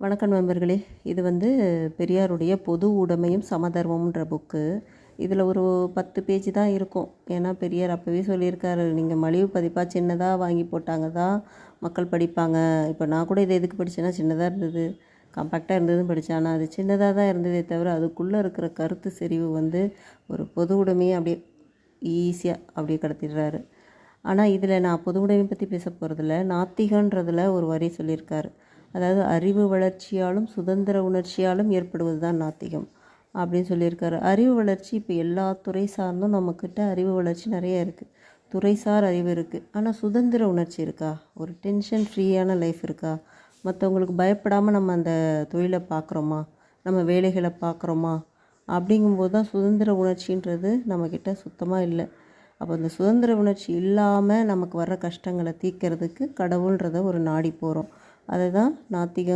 வணக்கம் நண்பர்களே. இது வந்து பெரியாருடைய பொது உடைமையும் சமதர்மம்ன்ற புக்கு. இதில் ஒரு பத்து பேஜ் தான் இருக்கும். ஏன்னா பெரியார் அப்போவே சொல்லியிருக்காரு நீங்கள் மலிவு பதிப்பாக சின்னதாக வாங்கி போட்டாங்க தான் மக்கள் படிப்பாங்க. இப்போ நான் கூட இதை எதுக்கு படித்தேன்னா சின்னதாக இருந்தது. காம்பேக்டாக இருந்ததுன்னு படித்தேன் ஆனால் அது சின்னதாக தான் இருந்ததே தவிர அதுக்குள்ளே இருக்கிற கருத்து செறிவு வந்து ஒரு பொது உடைமையை அப்படியே ஈஸியாக அப்படியே கடத்திடுறாரு. ஆனால் இதில் நான் பொது உடைமை பற்றி பேச போகிறதில்ல நாத்திகன்றதில் ஒரு வரி சொல்லியிருக்காரு. அதாவது அறிவு வளர்ச்சியாலும் சுதந்திர உணர்ச்சியாலும் ஏற்படுவது தான் நாத்திகம் அப்படின்னு சொல்லியிருக்காரு. அறிவு வளர்ச்சி இப்போ எல்லா துறை சார்ந்தும் நம்மக்கிட்ட அறிவு வளர்ச்சி நிறைய இருக்குது துறைசார் அறிவு இருக்குது ஆனால் சுதந்திர உணர்ச்சி இருக்கா? ஒரு டென்ஷன் ஃப்ரீயான லைஃப் இருக்கா? மற்றவங்களுக்கு பயப்படாமல் நம்ம அந்த தொழிலை பார்க்குறோமா நம்ம வேலைகளை பார்க்குறோமா அப்படிங்கும்போது தான் சுதந்திர உணர்ச்சின்றது நம்மக்கிட்ட சுத்தமாக இல்லை. அப்போ அந்த சுதந்திர உணர்ச்சி இல்லாமல் நமக்கு வர்ற கஷ்டங்களை தீர்க்கறதுக்கு கடவுள்ன்றத ஒரு நாடி போகிறோம் அதை தான் நாத்திகம்.